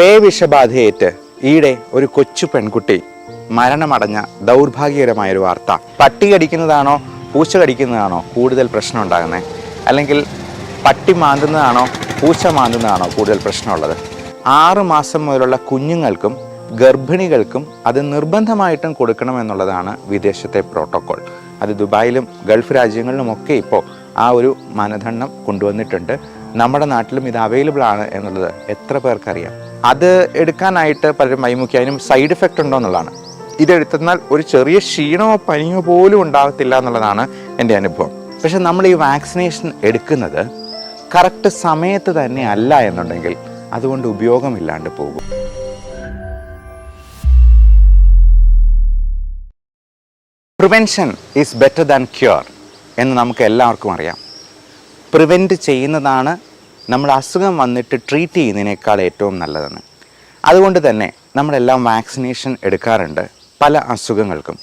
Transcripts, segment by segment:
പേ വിഷബാധയേറ്റ് ഈയിടെ ഒരു കൊച്ചു പെൺകുട്ടി മരണമടഞ്ഞ ദൗർഭാഗ്യകരമായൊരു വാർത്ത. പട്ടി കടിക്കുന്നതാണോ പൂച്ച കടിക്കുന്നതാണോ കൂടുതൽ പ്രശ്നം ഉണ്ടാകുന്നത് അല്ലെങ്കിൽ പട്ടി മാന്തുന്നതാണോ പൂച്ച മാന്തുന്നതാണോ കൂടുതൽ പ്രശ്നമുള്ളത്? ആറ് മാസം മുതലുള്ള കുഞ്ഞുങ്ങൾക്കും ഗർഭിണികൾക്കും അത് നിർബന്ധമായിട്ടും കൊടുക്കണമെന്നുള്ളതാണ് വിദേശത്തെ പ്രോട്ടോകോൾ. അത് ദുബായിലും ഗൾഫ് രാജ്യങ്ങളിലുമൊക്കെ ഇപ്പോൾ ആ ഒരു മാനദണ്ഡം കൊണ്ടുവന്നിട്ടുണ്ട്. നമ്മുടെ നാട്ടിലും ഇത് അവൈലബിൾ ആണ് എന്നുള്ളത് എത്ര പേർക്കറിയാം? അത് എടുക്കാനായിട്ട് പലരും മൈമുക്കി അതിനും സൈഡ് എഫക്റ്റ് ഉണ്ടോ എന്നുള്ളതാണ്. ഇതെടുത്തെന്നാൽ ഒരു ചെറിയ ക്ഷീണമോ പനിയോ പോലും ഉണ്ടാകത്തില്ല എന്നുള്ളതാണ് എന്റെ അനുഭവം. പക്ഷെ നമ്മൾ ഈ വാക്സിനേഷൻ എടുക്കുന്നത് കറക്റ്റ് സമയത്ത് തന്നെ അല്ല എന്നുണ്ടെങ്കിൽ അതുകൊണ്ട് ഉപയോഗമില്ലാണ്ട് പോകും. Prevention is better than cure എന്ന് നമുക്ക് എല്ലാവർക്കും അറിയാം. പ്രിവെന്റ് ചെയ്യുന്നതാണ് നമ്മൾ അസുഖം വന്നിട്ട് ട്രീറ്റ് ചെയ്യുന്നതിനേക്കാൾ ഏറ്റവും നല്ലതാണ്. അതുകൊണ്ട് തന്നെ നമ്മളെല്ലാം വാക്സിനേഷൻ എടുക്കാറുണ്ട് പല അസുഖങ്ങൾക്കും.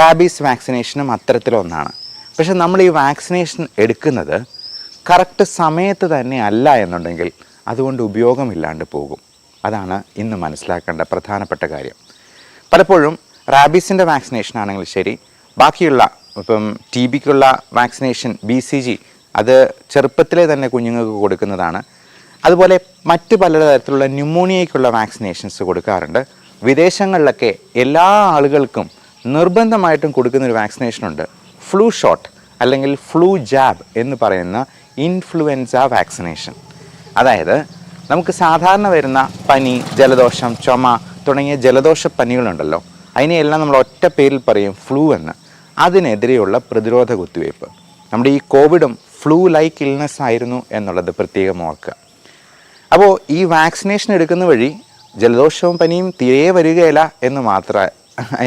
റാബീസ് വാക്സിനേഷനും അത്തരത്തിലൊന്നാണ്. പക്ഷെ നമ്മൾ ഈ വാക്സിനേഷൻ എടുക്കുന്നത് കറക്റ്റ് സമയത്ത് തന്നെ അല്ല എന്നുണ്ടെങ്കിൽ അതുകൊണ്ട് ഉപയോഗമില്ലാണ്ട് പോകും. അതാണ് ഇന്ന് മനസ്സിലാക്കേണ്ട പ്രധാനപ്പെട്ട കാര്യം. പലപ്പോഴും റാബീസിന്റെ വാക്സിനേഷൻ ആണെങ്കിൽ ശരി ബാക്കിയുള്ള ഇപ്പം ടി ബിക്കുള്ള വാക്സിനേഷൻ ബി സി ജി അത് ചെറുപ്പത്തിലെ തന്നെ കുഞ്ഞുങ്ങൾക്ക് കൊടുക്കുന്നതാണ്. അതുപോലെ മറ്റ് പല തരത്തിലുള്ള ന്യൂമോണിയയ്ക്കുള്ള വാക്സിനേഷൻസ് കൊടുക്കാറുണ്ട്. വിദേശങ്ങളിലൊക്കെ എല്ലാ ആളുകൾക്കും നിർബന്ധമായിട്ടും കൊടുക്കുന്നൊരു വാക്സിനേഷനുണ്ട് ഫ്ലൂ ഷോട്ട് അല്ലെങ്കിൽ ഫ്ലൂ ജാബ് എന്ന് പറയുന്ന ഇൻഫ്ലുവൻസ വാക്സിനേഷൻ അതായത് നമുക്ക് സാധാരണ വരുന്ന പനി ജലദോഷം ചുമ തുടങ്ങിയ ജലദോഷ പനികളുണ്ടല്ലോ. അതിനെയെല്ലാം നമ്മൾ ഒറ്റ പേരിൽ പറയും ഫ്ലൂ എന്ന്. അതിനെതിരെയുള്ള പ്രതിരോധ കുത്തിവയ്പ്പ്. നമ്മുടെ ഈ കോവിഡും ഫ്ലൂ ലൈക്ക് ഇൽനെസ് ആയിരുന്നു എന്നുള്ളത് പ്രത്യേകം ഓർക്കുക. അപ്പോൾ ഈ വാക്സിനേഷൻ എടുക്കുന്ന വഴി ജലദോഷവും പനിയും തീരെ വരികയില്ല എന്ന് മാത്ര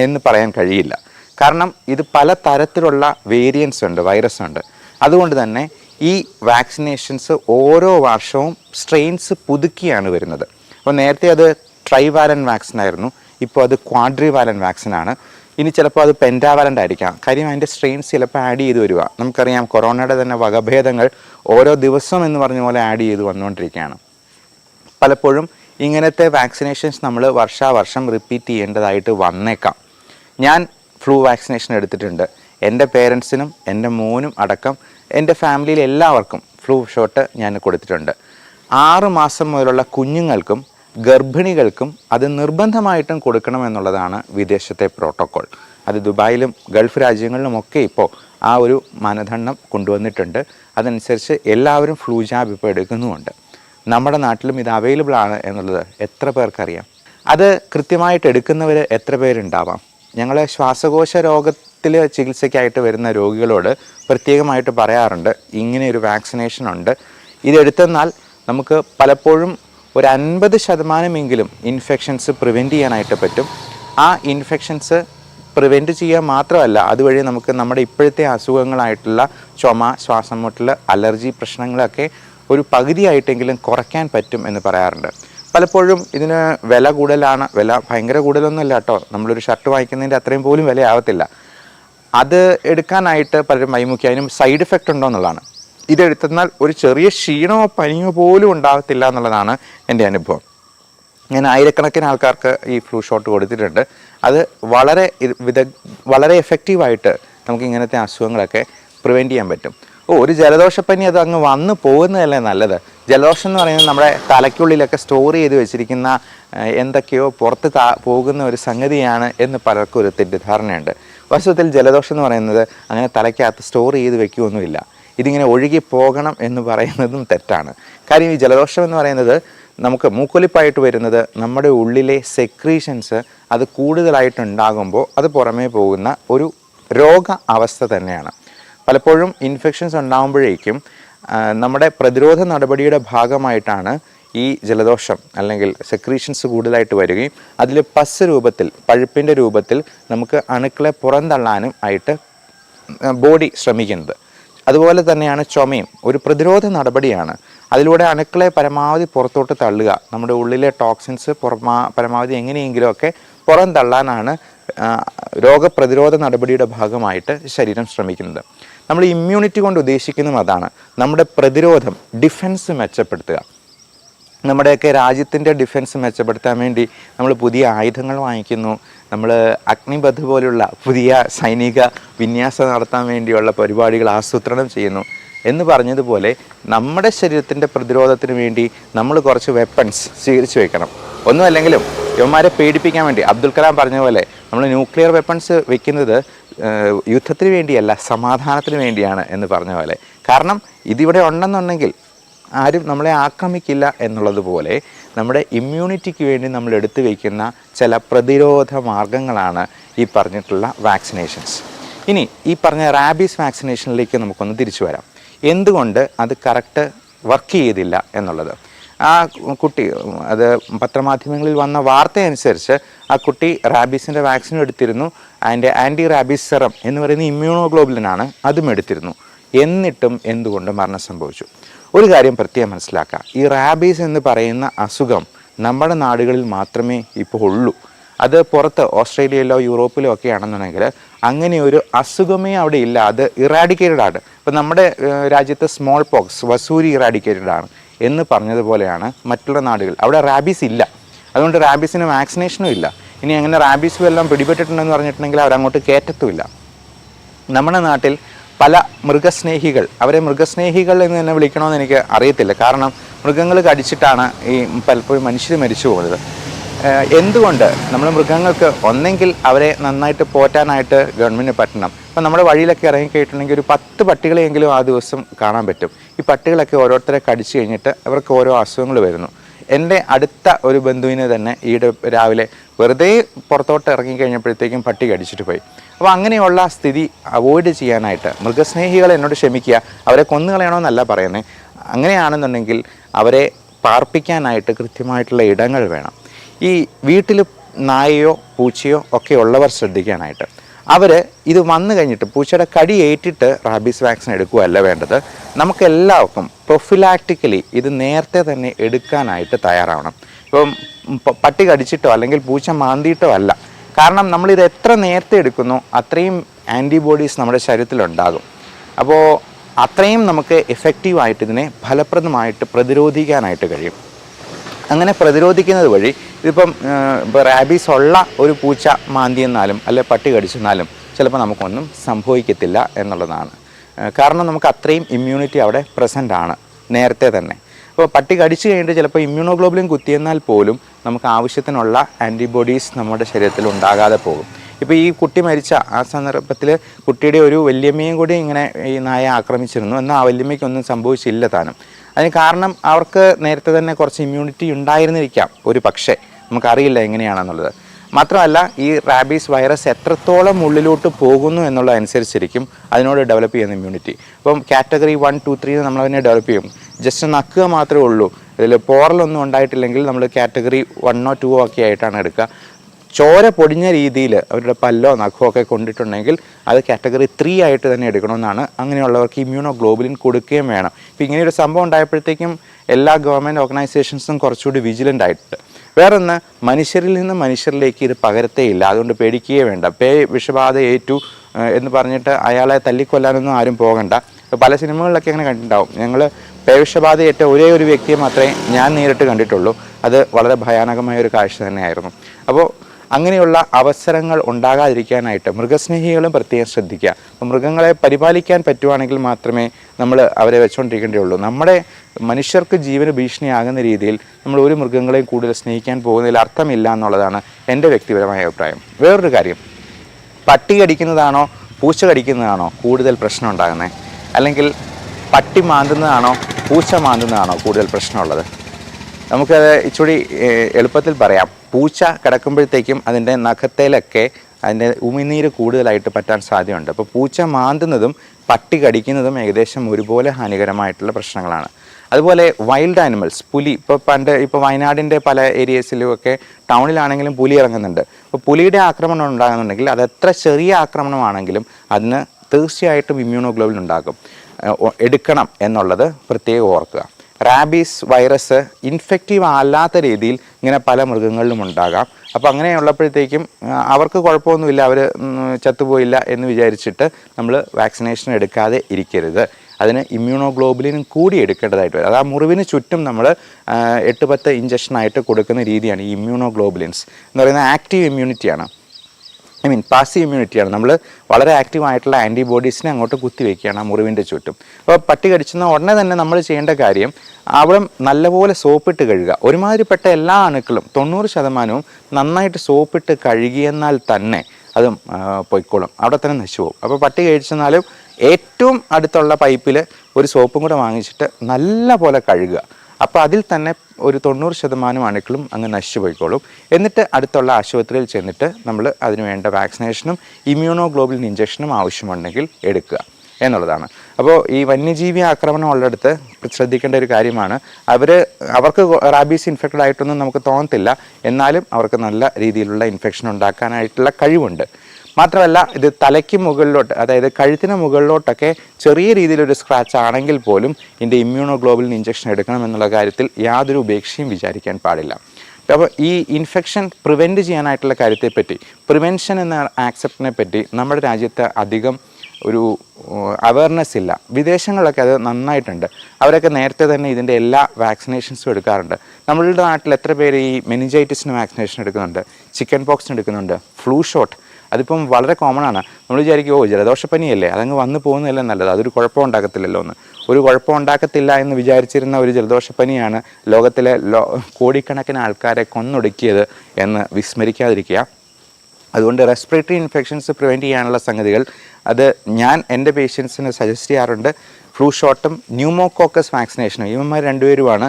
എന്ന് പറയാൻ കഴിയില്ല. കാരണം ഇത് പല തരത്തിലുള്ള വേരിയൻസ് ഉണ്ട് വൈറസ് ഉണ്ട്. അതുകൊണ്ട് തന്നെ ഈ വാക്സിനേഷൻസ് ഓരോ വർഷവും സ്ട്രെയിൻസ് പുതുക്കിയാണ് വരുന്നത്. അപ്പോൾ നേരത്തെ അത് ട്രൈവാലൻ വാക്സിൻ ആയിരുന്നു ഇപ്പോൾ അത് ക്വാഡ്രിവാലൻ വാക്സിനാണ് ഇനി ചിലപ്പോൾ അത് പെന്റാവലന്റ് ആയിരിക്കാം. കാര്യം അതിന്റെ സ്ട്രെയിൻസ് ചിലപ്പോൾ ആഡ് ചെയ്ത് വരിക നമുക്കറിയാം കൊറോണയുടെ തന്നെ വകഭേദങ്ങൾ ഓരോ ദിവസം എന്ന് പറഞ്ഞ പോലെ ആഡ് ചെയ്ത് വന്നുകൊണ്ടിരിക്കുകയാണ്. പലപ്പോഴും ഇങ്ങനത്തെ വാക്സിനേഷൻസ് നമ്മൾ വർഷാവർഷം റിപ്പീറ്റ് ചെയ്യേണ്ടതായിട്ട് വന്നേക്കാം. ഞാൻ ഫ്ലൂ വാക്സിനേഷൻ എടുത്തിട്ടുണ്ട്. എന്റെ പേരൻസിനും എന്റെ മോനും അടക്കം എന്റെ ഫാമിലിയിൽ എല്ലാവർക്കും ഫ്ലൂ ഷോട്ട് ഞാൻ കൊടുത്തിട്ടുണ്ട്. ആറ് മാസം മുതലുള്ള കുഞ്ഞുങ്ങൾക്കും ഗർഭിണികൾക്കും അത് നിർബന്ധമായിട്ടും കൊടുക്കണമെന്നുള്ളതാണ് വിദേശത്തെ പ്രോട്ടോകോൾ. അത് ദുബായിലും ഗൾഫ് രാജ്യങ്ങളിലുമൊക്കെ ഇപ്പോൾ ആ ഒരു മാനദണ്ഡം കൊണ്ടുവന്നിട്ടുണ്ട്. അതനുസരിച്ച് എല്ലാവരും ഫ്ലൂ ജാബ് ഇപ്പോൾ എടുക്കുന്നുമുണ്ട്. നമ്മുടെ നാട്ടിലും ഇത് അവൈലബിൾ ആണ് എന്നുള്ളത് എത്ര പേർക്കറിയാം? അത് കൃത്യമായിട്ട് എടുക്കുന്നവർ എത്ര പേരുണ്ടാവാം? ഞങ്ങൾ ശ്വാസകോശ രോഗത്തിൽ ചികിത്സയ്ക്കായിട്ട് വരുന്ന രോഗികളോട് പ്രത്യേകമായിട്ട് പറയാറുണ്ട്. ഇങ്ങനെ ഒരു വാക്സിനേഷൻ ഉണ്ട്. ഇതെടുത്തെന്നാൽ നമുക്ക് പലപ്പോഴും ഒരു അൻപത് ശതമാനമെങ്കിലും ഇൻഫെക്ഷൻസ് പ്രിവെന്റ് ചെയ്യാനായിട്ട് പറ്റും. ആ ഇൻഫെക്ഷൻസ് പ്രിവെന്റ് ചെയ്യുക മാത്രമല്ല അതുവഴി നമുക്ക് നമ്മുടെ ഇപ്പോഴത്തെ അസുഖങ്ങളായിട്ടുള്ള ചുമ ശ്വാസം മുട്ടൽ അലർജി പ്രശ്നങ്ങളൊക്കെ ഒരു പകുതിയായിട്ടെങ്കിലും കുറയ്ക്കാൻ പറ്റും എന്ന് പറയാറുണ്ട്. പലപ്പോഴും ഇതിന് വില കൂടുതലാണ്. വില ഭയങ്കര കൂടുതലൊന്നുമല്ല കേട്ടോ. നമ്മളൊരു ഷർട്ട് വാങ്ങിക്കുന്നതിന്റെ അത്രയും പോലും വിലയാവത്തില്ല. അത് എടുക്കാനായിട്ട് പലരും മൈമുക്കി അതിനും സൈഡ് എഫക്റ്റ് ഉണ്ടോ എന്നുള്ളതാണ്. ഇതെടുത്തെന്നാൽ ഒരു ചെറിയ ക്ഷീണമോ പനിയോ പോലും ഉണ്ടാകത്തില്ല എന്നുള്ളതാണ് എന്റെ അനുഭവം. ഞാൻ ആയിരക്കണക്കിന് ആൾക്കാർക്ക് ഈ ഫ്ലൂ ഷോട്ട് കൊടുത്തിട്ടുണ്ട്. അത് വളരെ വിദ വളരെ എഫക്റ്റീവായിട്ട് നമുക്ക് ഇങ്ങനത്തെ അസുഖങ്ങളൊക്കെ പ്രിവെന്റ് ചെയ്യാൻ പറ്റും. ഓ ഒരു ജലദോഷപ്പനി അത് അങ്ങ് വന്നു പോകുന്നതല്ലേ നല്ലത്? ജലദോഷം എന്ന് പറയുന്നത് നമ്മുടെ തലയ്ക്കുള്ളിലൊക്കെ സ്റ്റോർ ചെയ്ത് വെച്ചിരിക്കുന്ന എന്തൊക്കെയോ പുറത്ത് പോകുന്ന ഒരു സംഗതിയാണ് എന്ന് പലർക്കും ഒരു തെറ്റിദ്ധാരണയുണ്ട്. വാസ്തവത്തിൽ ജലദോഷം എന്ന് പറയുന്നത് അങ്ങനെ തലയ്ക്കകത്ത് സ്റ്റോർ ചെയ്ത് വെക്കുകയൊന്നുമില്ല ഇതിങ്ങനെ ഒഴുകി പോകണം എന്ന് പറയുന്നതും തെറ്റാണ്. കാര്യം ഈ ജലദോഷം എന്ന് പറയുന്നത് നമുക്ക് മൂക്കൊലിപ്പായിട്ട് വരുന്നത് നമ്മുടെ ഉള്ളിലെ സെക്രീഷൻസ് അത് കൂടുതലായിട്ട് ഉണ്ടാകുമ്പോൾ അത് പുറമേ പോകുന്ന ഒരു രോഗ അവസ്ഥ തന്നെയാണ്. പലപ്പോഴും ഇൻഫെക്ഷൻസ് ഉണ്ടാകുമ്പോഴേക്കും നമ്മുടെ പ്രതിരോധ നടപടിയുടെ ഭാഗമായിട്ടാണ് ഈ ജലദോഷം അല്ലെങ്കിൽ സെക്രീഷൻസ് കൂടുതലായിട്ട് വരികയും അതിൽ പസ് രൂപത്തിൽ പഴുപ്പിന്റെ രൂപത്തിൽ നമുക്ക് അണുക്കളെ പുറന്തള്ളാനും ആയിട്ട് ബോഡി ശ്രമിക്കുന്നത്. അതുപോലെ തന്നെയാണ് ചുമയും. ഒരു പ്രതിരോധ നടപടിയാണ്. അതിലൂടെ അണുക്കളെ പരമാവധി പുറത്തോട്ട് തള്ളുക. നമ്മുടെ ഉള്ളിലെ ടോക്സിൻസ് പുറമാ പരമാവധി എങ്ങനെയെങ്കിലുമൊക്കെ പുറം തള്ളാനാണ് രോഗപ്രതിരോധ നടപടിയുടെ ഭാഗമായിട്ട് ശരീരം ശ്രമിക്കുന്നത്. നമ്മൾ ഇമ്മ്യൂണിറ്റി കൊണ്ട് ഉദ്ദേശിക്കുന്നതും അതാണ്. നമ്മുടെ പ്രതിരോധം ഡിഫൻസ് മെച്ചപ്പെടുത്തുക. നമ്മുടെയൊക്കെ രാജ്യത്തിന്റെ ഡിഫൻസ് മെച്ചപ്പെടുത്താൻ വേണ്ടി നമ്മൾ പുതിയ ആയുധങ്ങൾ വാങ്ങിക്കുന്നു. നമ്മൾ അഗ്നിബദ്ധ് പോലുള്ള പുതിയ സൈനിക വിന്യാസം നടത്താൻ വേണ്ടിയുള്ള പരിപാടികൾ ആസൂത്രണം ചെയ്യുന്നു. എന്ന് പറഞ്ഞതുപോലെ നമ്മുടെ ശരീരത്തിന്റെ പ്രതിരോധത്തിന് വേണ്ടി നമ്മൾ കുറച്ച് വെപ്പൺസ് സ്വീകരിച്ചു വെക്കണം. ഒന്നുമല്ലെങ്കിലും യുവന്മാരെ പേടിപ്പിക്കാൻ വേണ്ടി അബ്ദുൽ കലാം പറഞ്ഞ പോലെ നമ്മൾ ന്യൂക്ലിയർ വെപ്പൺസ് വെക്കുന്നത് യുദ്ധത്തിന് വേണ്ടിയല്ല സമാധാനത്തിന് വേണ്ടിയാണ് എന്ന് പറഞ്ഞ പോലെ. കാരണം ഇതിവിടെ ഉണ്ടെന്നുണ്ടെങ്കിൽ ആരും നമ്മളെ ആക്രമിക്കില്ല എന്നുള്ളതുപോലെ നമ്മുടെ ഇമ്മ്യൂണിറ്റിക്ക് വേണ്ടി നമ്മൾ എടുത്തു വയ്ക്കുന്ന ചില പ്രതിരോധ മാർഗങ്ങളാണ് ഈ പറഞ്ഞിട്ടുള്ള വാക്സിനേഷൻസ് ഇനി ഈ പറഞ്ഞ റാബീസ് വാക്സിനേഷനിലേക്ക് നമുക്കൊന്ന് തിരിച്ചു വരാം. എന്തുകൊണ്ട് അത് കറക്റ്റ് വർക്ക് ചെയ്തില്ല എന്നുള്ളത്? ആ കുട്ടി അത് പത്രമാധ്യമങ്ങളിൽ വന്ന വാർത്ത അനുസരിച്ച് ആ കുട്ടി റാബീസിന്റെ വാക്സിൻ എടുത്തിരുന്നു. അതിന്റെ ആന്റി റാബീസ് സെറം എന്ന് പറയുന്ന ഇമ്മ്യൂണോഗ്ലോബുലിനാണ് അതും എടുത്തിരുന്നു. എന്നിട്ടും എന്തുകൊണ്ട് മരണം സംഭവിച്ചു? ഒരു കാര്യം പ്രത്യേകം മനസ്സിലാക്കുക ഈ റാബീസ് എന്ന് പറയുന്ന അസുഖം നമ്മുടെ നാടുകളിൽ മാത്രമേ ഇപ്പോൾ ഉള്ളൂ. അത് പുറത്ത് ഓസ്ട്രേലിയയിലോ യൂറോപ്പിലോ ഒക്കെ ആണെന്നുണ്ടെങ്കിൽ അങ്ങനെ ഒരു അസുഖമേ അവിടെ ഇല്ല. അത് ഇറാഡിക്കേറ്റഡ് ആണ്. ഇപ്പം നമ്മുടെ രാജ്യത്തെ സ്മോൾ പോക്സ് വസൂരി ഇറാഡിക്കേറ്റഡ് ആണ് എന്ന് പറഞ്ഞതുപോലെയാണ് മറ്റുള്ള നാടുകൾ. അവിടെ റാബീസ് ഇല്ല. അതുകൊണ്ട് റാബീസിന് വാക്സിനേഷനും ഇല്ല. ഇനി അങ്ങനെ റാബീസ് എല്ലാം പിടിപെട്ടിട്ടുണ്ടെന്ന് പറഞ്ഞിട്ടുണ്ടെങ്കിൽ അവരങ്ങോട്ട് കയറ്റത്തുമില്ല. നമ്മുടെ നാട്ടിൽ പല മൃഗസ്നേഹികൾ. അവരെ മൃഗസ്നേഹികൾ എന്ന് തന്നെ വിളിക്കണമെന്ന് എനിക്ക് അറിയത്തില്ല. കാരണം മൃഗങ്ങൾ കടിച്ചിട്ടാണ് ഈ പലപ്പോഴും മനുഷ്യർ മരിച്ചു പോകുന്നത്. എന്തുകൊണ്ട് നമ്മൾ മൃഗങ്ങൾക്ക് ഒന്നെങ്കിൽ അവരെ നന്നായിട്ട് പോറ്റാനായിട്ട് ഗവൺമെന്റ് പറ്റണം. ഇപ്പം നമ്മുടെ വഴിയിലൊക്കെ ഇറങ്ങിക്കഴിഞ്ഞിട്ടുണ്ടെങ്കിൽ ഒരു പത്ത് പട്ടികളെയെങ്കിലും ആ ദിവസം കാണാൻ പറ്റും. ഈ പട്ടികളൊക്കെ ഓരോരുത്തരെ കടിച്ചു കഴിഞ്ഞിട്ട് അവർക്ക് ഓരോ അസുഖങ്ങൾ വരുന്നു. എന്റെ അടുത്ത ഒരു ബന്ധുവിന് തന്നെ ഈയിടെ രാവിലെ വെറുതെ പുറത്തോട്ട് ഇറങ്ങിക്കഴിഞ്ഞപ്പോഴത്തേക്കും പട്ടി കടിച്ചിട്ട് പോയി. അപ്പോൾ അങ്ങനെയുള്ള സ്ഥിതി അവോയ്ഡ് ചെയ്യാനായിട്ട് മൃഗസ്നേഹികൾ എന്നോട് ക്ഷമിക്കുക അവരെ കൊന്നുകളയണമെന്നല്ല പറയുന്നത് അങ്ങനെയാണെന്നുണ്ടെങ്കിൽ അവരെ പാർപ്പിക്കാനായിട്ട് കൃത്യമായിട്ടുള്ള ഇടങ്ങൾ വേണം. ഈ വീട്ടിൽ നായയോ പൂച്ചയോ ഒക്കെ ഉള്ളവർ ശ്രദ്ധിക്കാനായിട്ട്. അവർ ഇത് വന്നു കഴിഞ്ഞിട്ട് പൂച്ചയുടെ കടി ഏറ്റിട്ട് റാബീസ് വാക്സിൻ എടുക്കുകയല്ല വേണ്ടത്. നമുക്കെല്ലാവർക്കും പ്രൊഫിലാക്റ്റിക്കലി ഇത് നേരത്തെ തന്നെ എടുക്കാനായിട്ട് തയ്യാറാവണം. ഇപ്പം പട്ടി കടിച്ചിട്ടോ അല്ലെങ്കിൽ പൂച്ച മാന്തിയിട്ടോ അല്ല. കാരണം നമ്മളിത് എത്ര നേരത്തെ എടുക്കുന്നു അത്രയും ആന്റിബോഡീസ് നമ്മുടെ ശരീരത്തിലുണ്ടാകും. അപ്പോൾ അത്രയും നമുക്ക് എഫക്റ്റീവായിട്ട് ഇതിനെ ഫലപ്രദമായിട്ട് പ്രതിരോധിക്കാനായിട്ട് കഴിയും. അങ്ങനെ പ്രതിരോധിക്കുന്നത് വഴി ഇതിപ്പം റാബീസ് ഉള്ള ഒരു പൂച്ച മാന്തിയെന്നാലും അല്ലെ പട്ടി കടിച്ചെന്നാലും ചിലപ്പോൾ നമുക്കൊന്നും സംഭവിക്കത്തില്ല എന്നുള്ളതാണ്. കാരണം നമുക്ക് അത്രയും ഇമ്മ്യൂണിറ്റി അവിടെ പ്രസന്റ് ആണ് നേരത്തെ തന്നെ. അപ്പോൾ പട്ടി കടിച്ചു കഴിഞ്ഞിട്ട് ചിലപ്പോൾ ഇമ്മ്യൂണോഗ്ലോബിലിൻ കുത്തിയെന്നാൽ പോലും നമുക്ക് ആവശ്യത്തിനുള്ള ആന്റിബോഡീസ് നമ്മുടെ ശരീരത്തിൽ ഉണ്ടാകാതെ പോകും. ഇപ്പോൾ ഈ കുട്ടി മരിച്ച ആ സന്ദർഭത്തിൽ കുട്ടിയുടെ ഒരു വല്യമ്മയും കൂടി ഇങ്ങനെ ഈ നായ ആക്രമിച്ചിരുന്നു. എന്നാൽ ആ വല്യമ്മയ്ക്കൊന്നും സംഭവിച്ചില്ല താനും. അതിന് കാരണം അവർക്ക് നേരത്തെ തന്നെ കുറച്ച് ഇമ്മ്യൂണിറ്റി ഉണ്ടായിരുന്നിരിക്കാം. ഒരു പക്ഷേ നമുക്കറിയില്ല എങ്ങനെയാണെന്നുള്ളത്. മാത്രമല്ല ഈ റാബീസ് വൈറസ് എത്രത്തോളം ഉള്ളിലോട്ട് പോകുന്നു എന്നുള്ളതനുസരിച്ചിരിക്കും അതിനോട് ഡെവലപ്പ് ചെയ്യുന്ന ഇമ്മ്യൂണിറ്റി ഇപ്പം കാറ്റഗറി വൺ ടു ത്രീ നമ്മൾ അതിനെ ഡെവലപ്പ് ചെയ്യും. ജസ്റ്റ് നക്കുക മാത്രമേ ഉള്ളൂ. ഇതിൽ പോറലൊന്നും ഉണ്ടായിട്ടില്ലെങ്കിൽ നമ്മൾ കാറ്റഗറി വണ്ണോ ടുവോ ഒക്കെ ആയിട്ടാണ് എടുക്കുക. ചോര പൊടിഞ്ഞ രീതിയിൽ അവരുടെ പല്ലോ നഖോ ഒക്കെ കൊണ്ടിട്ടുണ്ടെങ്കിൽ അത് കാറ്റഗറി ത്രീ ആയിട്ട് തന്നെ എടുക്കണമെന്നാണ് അങ്ങനെയുള്ളവർക്ക് ഇമ്മ്യൂണോ ഗ്ലോബുലിൻ കൊടുക്കുകയും വേണം. ഇപ്പം ഒരു സംഭവം ഉണ്ടായപ്പോഴത്തേക്കും എല്ലാ ഗവൺമെന്റ് ഓർഗനൈസേഷൻസും കുറച്ചുകൂടി വിജിലന്റ് ആയിട്ടുണ്ട്. വേറൊന്ന് മനുഷ്യരിൽ നിന്ന് മനുഷ്യരിലേക്ക് ഇത് പകരത്തേയില്ല അതുകൊണ്ട് പേടിക്കുകയേ വേണ്ട. പേ വിഷബാധ ഏറ്റു എന്ന് പറഞ്ഞിട്ട് അയാളെ തല്ലിക്കൊല്ലാനൊന്നും ആരും പോകണ്ട. പല സിനിമകളിലൊക്കെ അങ്ങനെ കണ്ടിട്ടുണ്ടാവും. ഞങ്ങൾ പേവിഷബാധ ഏറ്റ ഒരേ ഒരു വ്യക്തിയെ മാത്രമേ ഞാൻ നേരിട്ട് കണ്ടിട്ടുള്ളൂ. അത് വളരെ ഭയാനകമായ ഒരു കാഴ്ച തന്നെയായിരുന്നു. അപ്പോൾ അങ്ങനെയുള്ള അവസരങ്ങൾ ഉണ്ടാകാതിരിക്കാനായിട്ട് മൃഗസ്നേഹികളും പ്രത്യേകം ശ്രദ്ധിക്കുക. അപ്പോൾ മൃഗങ്ങളെ പരിപാലിക്കാൻ പറ്റുവാണെങ്കിൽ മാത്രമേ നമ്മൾ അവരെ വെച്ചുകൊണ്ടിരിക്കേണ്ടതുള്ളൂ നമ്മുടെ മനുഷ്യർക്ക് ജീവന് ഭീഷണിയാകുന്ന രീതിയിൽ നമ്മൾ ഒരു മൃഗങ്ങളെയും കൂടുതൽ സ്നേഹിക്കാൻ പോകുന്നതിൽ അർത്ഥമില്ല എന്നുള്ളതാണ് എന്റെ വ്യക്തിപരമായ അഭിപ്രായം. വേറൊരു കാര്യം പട്ടി കടിക്കുന്നതാണോ പൂച്ച കടിക്കുന്നതാണോ കൂടുതൽ പ്രശ്നം ഉണ്ടാകുന്നത്? അല്ലെങ്കിൽ പട്ടി മാന്തുന്നതാണോ പൂച്ച മാന്തുന്നതാണോ കൂടുതൽ പ്രശ്നമുള്ളത്? നമുക്കത് ഇച്ചിരി എളുപ്പത്തിൽ പറയാം. പൂച്ച കിടക്കുമ്പോഴത്തേക്കും അതിന്റെ നഖത്തേലൊക്കെ അതിന്റെ ഉമിനീര് കൂടുതലായിട്ട് പറ്റാൻ സാധ്യതയുണ്ട്. അപ്പോൾ പൂച്ച മാന്തുന്നതും പട്ടി കടിക്കുന്നതും ഏകദേശം ഒരുപോലെ ഹാനികരമായിട്ടുള്ള പ്രശ്നങ്ങളാണ്. അതുപോലെ വൈൽഡ് ആനിമൽസ് പുലി ഇപ്പോൾ പണ്ട് ഇപ്പോൾ വയനാടിന്റെ പല ഏരിയസിലും ഒക്കെ ടൗണിലാണെങ്കിലും പുലി ഇറങ്ങുന്നുണ്ട്. അപ്പോൾ പുലിയുടെ ആക്രമണം ഉണ്ടാകുന്നുണ്ടെങ്കിൽ അത് എത്ര ചെറിയ ആക്രമണമാണെങ്കിലും അതിന് തീർച്ചയായിട്ടും ഇമ്മ്യൂണോഗ്ലോബിൻ ഉണ്ടാകും. എടുക്കണം എന്നുള്ളത് പ്രത്യേകം ഓർക്കുക. റാബീസ് വൈറസ് ഇൻഫെക്റ്റീവ് അല്ലാത്ത രീതിയിൽ ഇങ്ങനെ പല മൃഗങ്ങളിലും ഉണ്ടാകാം. അപ്പോൾ അങ്ങനെയുള്ളപ്പോഴത്തേക്കും അവർക്ക് കുഴപ്പമൊന്നുമില്ല അവർ ചത്തുപോയില്ല എന്ന് വിചാരിച്ചിട്ട് നമ്മൾ വാക്സിനേഷൻ എടുക്കാതെ ഇരിക്കരുത്. അതിന് ഇമ്മ്യൂണോഗ്ലോബുലിനും കൂടി എടുക്കേണ്ടതായിട്ട് വരും. അത് ആ മുറിവിന് ചുറ്റും നമ്മൾ എട്ട് പത്ത് ഇഞ്ചക്ഷനായിട്ട് കൊടുക്കുന്ന രീതിയാണ് ഈ ഇമ്മ്യൂണോഗ്ലോബുലിൻസ്. എന്ന് പറയുന്നത് ആക്റ്റീവ് ഇമ്മ്യൂണിറ്റിയാണ്. ഐ മീൻ പാസീവ് ഇമ്മ്യൂണിറ്റിയാണ് നമ്മൾ വളരെ ആക്റ്റീവായിട്ടുള്ള ആന്റിബോഡീസിനെ അങ്ങോട്ട് കുത്തിവെക്കുകയാണ് ആ മുറിവിന്റെ ചുറ്റും. അപ്പോൾ പട്ടി കടിച്ചെന്ന ഉടനെ തന്നെ നമ്മൾ ചെയ്യേണ്ട കാര്യം അവിടെ നല്ലപോലെ സോപ്പിട്ട് കഴുകുക. ഒരുമാതിരിപ്പെട്ട എല്ലാ അണുക്കളും തൊണ്ണൂറ് ശതമാനവും നന്നായിട്ട് സോപ്പിട്ട് കഴുകിയെന്നാൽ തന്നെ അതും പൊയ്ക്കോളും. അവിടെ തന്നെ നശിച്ചു പോകും അപ്പോൾ പട്ടി കഴിച്ചെന്നാലും ഏറ്റവും അടുത്തുള്ള പൈപ്പിൽ ഒരു സോപ്പും കൂടെ വാങ്ങിച്ചിട്ട് നല്ല പോലെ കഴുകുക. അപ്പോൾ അതിൽ തന്നെ ഒരു തൊണ്ണൂറ് ശതമാനം അണുക്കളും അങ്ങ് നശിച്ചു പോയിക്കോളും. എന്നിട്ട് അടുത്തുള്ള ആശുപത്രിയിൽ ചെന്നിട്ട് നമ്മൾ അതിന് വേണ്ട വാക്സിനേഷനും ഇമ്മ്യൂണോഗ്ലോബുലിൻ ഇഞ്ചക്ഷനും ആവശ്യമുണ്ടെങ്കിൽ എടുക്കുക എന്നുള്ളതാണ്. അപ്പോൾ ഈ വന്യജീവി ആക്രമണം ഉള്ളിടത്ത് ശ്രദ്ധിക്കേണ്ട ഒരു കാര്യമാണ്. അവർ അവർക്ക് റാബീസ് ഇൻഫെക്റ്റഡ് ആയിട്ടൊന്നും നമുക്ക് തോന്നത്തില്ല. എന്നാലും അവർക്ക് നല്ല രീതിയിലുള്ള ഇൻഫെക്ഷൻ ഉണ്ടാക്കാനായിട്ടുള്ള കഴിവുണ്ട്. മാത്രമല്ല ഇത് തലയ്ക്ക് മുകളിലോട്ട് അതായത് കഴുത്തിന് മുകളിലോട്ടൊക്കെ ചെറിയ രീതിയിലൊരു സ്ക്രാച്ച് ആണെങ്കിൽ പോലും ഇതിന്റെ ഇമ്മ്യൂണോഗ്ലോബുലിൻ ഇഞ്ചക്ഷൻ എടുക്കണം എന്നുള്ള കാര്യത്തിൽ യാതൊരു ഉപേക്ഷയും വിചാരിക്കാൻ പാടില്ല. അപ്പോൾ ഈ ഇൻഫെക്ഷൻ പ്രിവെന്റ് ചെയ്യാനായിട്ടുള്ള കാര്യത്തെപ്പറ്റി പ്രിവെൻഷൻ എന്ന ആക്സെപ്റ്റിനെ പറ്റി നമ്മുടെ രാജ്യത്ത് അധികം ഒരു അവയർനെസ് ഇല്ല. വിദേശങ്ങളിലൊക്കെ അത് നന്നായിട്ടുണ്ട്. അവരൊക്കെ നേരത്തെ തന്നെ ഇതിന്റെ എല്ലാ വാക്സിനേഷൻസും എടുക്കാറുണ്ട്. നമ്മളുടെ നാട്ടിൽ എത്ര പേര് ഈ മെനിഞ്ചൈറ്റിസിന് വാക്സിനേഷൻ എടുക്കുന്നുണ്ട്? ചിക്കൻ പോക്സിന് എടുക്കുന്നുണ്ട്? ഫ്ലൂ ഷോട്ട് അതിപ്പം വളരെ കോമൺ ആണ്. നമ്മൾ വിചാരിക്കും ഓ ജലദോഷപ്പനിയല്ലേ അതങ്ങ് വന്നു പോകുന്നതല്ലേ നല്ലത് അതൊരു കുഴപ്പം ഉണ്ടാക്കത്തില്ലല്ലോ എന്ന്. ഒരു കുഴപ്പം ഉണ്ടാക്കത്തില്ല എന്ന് വിചാരിച്ചിരുന്ന ഒരു ജലദോഷപ്പനിയാണ് ലോകത്തിലെ ലോ കോടിക്കണക്കിന് ആൾക്കാരെ കൊന്നൊടുക്കിയത് എന്ന് വിസ്മരിക്കാതിരിക്കുക. അതുകൊണ്ട് റെസ്പിറേറ്ററി ഇൻഫെക്ഷൻസ് പ്രിവെന്റ് ചെയ്യാനുള്ള സംഗതികൾ അത് ഞാൻ എന്റെ പേഷ്യൻസിന് സജസ്റ്റ് ചെയ്യാറുണ്ട്. ഫ്ലൂ ഷോട്ടും ന്യൂമോകോക്കസ് വാക്സിനേഷനും ഇവന്മാർ രണ്ടുപേരുമാണ്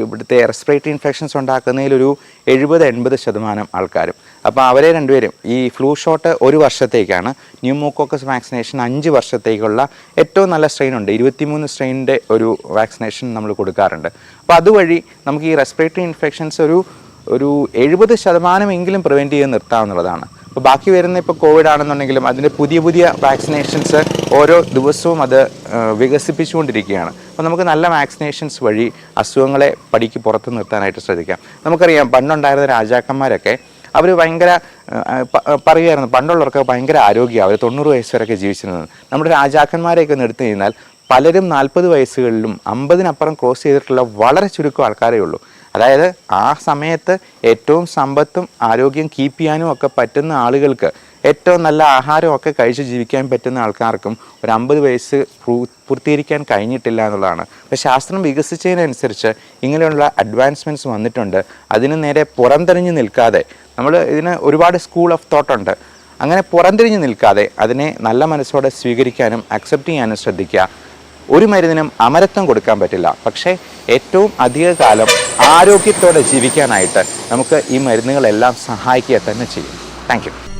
ഇവിടുത്തെ റെസ്പിറേറ്ററി ഇൻഫെക്ഷൻസ് ഉണ്ടാക്കുന്നതിലൊരു എഴുപത് എൺപത് ശതമാനം ആൾക്കാരും. അപ്പോൾ അവരെ രണ്ടുപേരും ഈ ഫ്ലൂ ഷോട്ട് ഒരു വർഷത്തേക്കാണ് ന്യൂമോകോക്കസ് വാക്സിനേഷൻ അഞ്ച് വർഷത്തേക്കുള്ള ഏറ്റവും നല്ല സ്ട്രെയിൻ ഉണ്ട്. ഇരുപത്തിമൂന്ന് സ്ട്രെയിനിന്റെ ഒരു വാക്സിനേഷൻ നമ്മൾ കൊടുക്കാറുണ്ട്. അപ്പോൾ അതുവഴി നമുക്ക് ഈ റെസ്പിറേറ്ററി ഇൻഫെക്ഷൻസ് ഒരു ഒരു എഴുപത് ശതമാനമെങ്കിലും പ്രിവെന്റ് ചെയ്ത് നിർത്താവുന്നതാണ്. അപ്പോൾ ബാക്കി വരുന്ന ഇപ്പോൾ കോവിഡ് ആണെന്നുണ്ടെങ്കിലും അതിന്റെ പുതിയ പുതിയ വാക്സിനേഷൻസ് ഓരോ ദിവസവും അത് വികസിപ്പിച്ചുകൊണ്ടിരിക്കുകയാണ്. അപ്പോൾ നമുക്ക് നല്ല വാക്സിനേഷൻസ് വഴി അസുഖങ്ങളെ പടിക്ക് പുറത്ത് നിർത്താനായിട്ട് ശ്രദ്ധിക്കാം. നമുക്കറിയാം പണ്ടുണ്ടായിരുന്ന രാജാക്കന്മാരൊക്കെ അവർ ഭയങ്കര പറയുമായിരുന്നു പണ്ടുള്ളവർക്ക് ഭയങ്കര ആരോഗ്യമാണ് അവർ തൊണ്ണൂറ് വയസ്സ് വരെയൊക്കെ ജീവിച്ചിരുന്നത്. നമ്മുടെ രാജാക്കന്മാരെയൊക്കെ എടുത്തു കഴിഞ്ഞാൽ പലരും നാൽപ്പത് വയസ്സുകളിലും അമ്പതിനപ്പുറം ക്രോസ് ചെയ്തിട്ടുള്ള വളരെ ചുരുക്കം ആൾക്കാരേ ഉള്ളൂ. അതായത് ആ സമയത്ത് ഏറ്റവും സമ്പത്തും ആരോഗ്യം കീപ്പ് ചെയ്യാനും ഒക്കെ പറ്റുന്ന ആളുകൾക്ക് ഏറ്റവും നല്ല ആഹാരമൊക്കെ കഴിച്ച് ജീവിക്കാൻ പറ്റുന്ന ആൾക്കാർക്കും ഒരു അമ്പത് വയസ്സ് പൂർത്തീകരിക്കാൻ കഴിഞ്ഞിട്ടില്ല എന്നുള്ളതാണ്. അപ്പോൾ ശാസ്ത്രം വികസിച്ചതിനനുസരിച്ച് ഇങ്ങനെയുള്ള അഡ്വാൻസ്മെന്റ്സ് വന്നിട്ടുണ്ട്. അതിന് നേരെ പുറംതെറിഞ്ഞ് നിൽക്കാതെ നമ്മൾ ഇതിന് ഒരുപാട് സ്കൂൾ ഓഫ് തോട്ട് ഉണ്ട്. അങ്ങനെ പുറംതിരിഞ്ഞ് നിൽക്കാതെ അതിനെ നല്ല മനസ്സോടെ സ്വീകരിക്കാനും അക്സെപ്റ്റ് ചെയ്യാനും ശ്രദ്ധിക്കുക. ഒരു മരുന്നിനും അമരത്വം കൊടുക്കാൻ പറ്റില്ല. പക്ഷേ ഏറ്റവും അധിക കാലം ആരോഗ്യത്തോടെ ജീവിക്കാനായിട്ട് നമുക്ക് ഈ മരുന്നുകളെല്ലാം സഹായിക്കുക തന്നെ ചെയ്യും. താങ്ക്